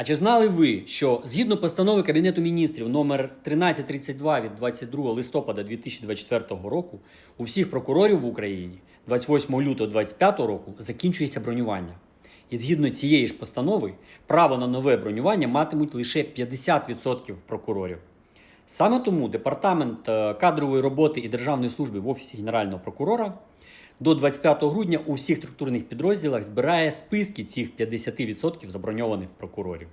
А чи знали ви, що згідно постанови Кабінету міністрів номер 1332 від 22 листопада 2024 року у всіх прокурорів в Україні 28 лютого 2025 року закінчується бронювання? І згідно цієї ж постанови, право на нове бронювання матимуть лише 50% прокурорів. Саме тому департамент е, кадрової роботи і державної служби в офісі генерального прокурора до 25 грудня у всіх структурних підрозділах збирає списки цих 50% заброньованих прокурорів.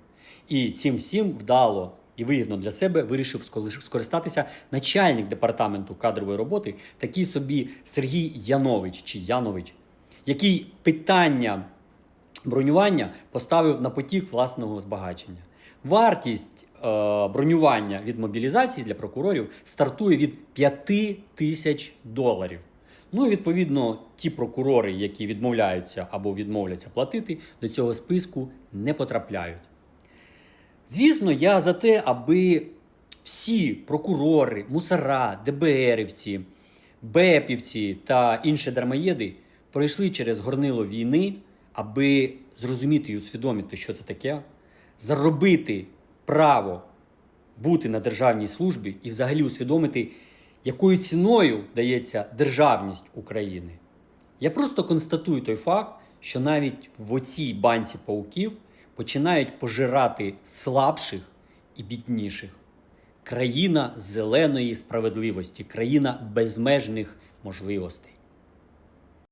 І цим всім вдало і вигідно для себе вирішив скористатися начальник департаменту кадрової роботи, такий собі Сергій Янович чи Янович, який питання бронювання поставив на потік власного збагачення. Вартість е, бронювання від мобілізації для прокурорів стартує від 5 тисяч доларів. Ну і відповідно, ті прокурори, які відмовляються або відмовляться платити, до цього списку не потрапляють. Звісно, я за те, аби всі прокурори, мусора, ДБРівці, БЕПівці та інші дармоєди пройшли через горнило війни, аби зрозуміти і усвідомити, що це таке, заробити право бути на державній службі і взагалі усвідомити, якою ціною дається державність України. Я просто констатую той факт, що навіть в оцій банці пауків починають пожирати слабших і бідніших. Країна зеленої справедливості, країна безмежних можливостей.